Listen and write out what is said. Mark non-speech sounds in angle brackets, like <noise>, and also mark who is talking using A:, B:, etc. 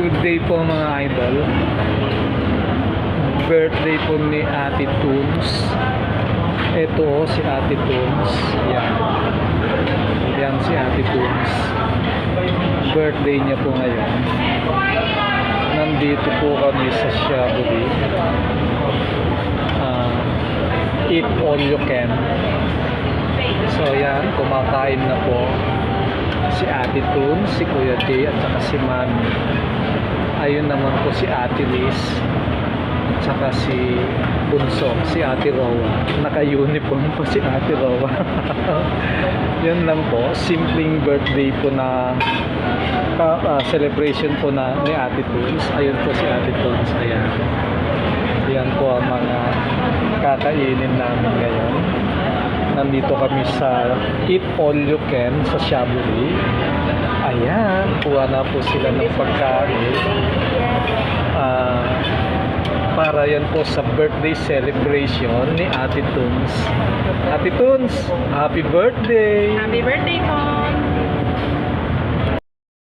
A: Good day po mga idol. Birthday po ni Ate Toons. Ito oh, si Ate Toons. Yan. Yan si Ate Toons. Birthday niya po ngayon. Nandito po kami sa Shaburi. Ah, eat all you can. So yan, kumakain na po si Ate Toon, si Kuya Jay at saka si Mami. Ayun naman po si Ate Liz at saka si Bunso, si Ate Rowa. Naka-uniform po si Ate Rowa. <laughs> Yun lang po, simpleng birthday po na ka- ah, celebration po na ni Ate Toons. Ayun po si Ate Toons. Ayan. Yan po ang mga kakainin namin ngayon nandito kami sa Eat All You Can sa Shaburi. Ayan, kuha na po sila ng pagkain. Ah, para yan po sa birthday celebration ni Ate Tunes. Ate Tunes, happy birthday!
B: Happy birthday, Mom!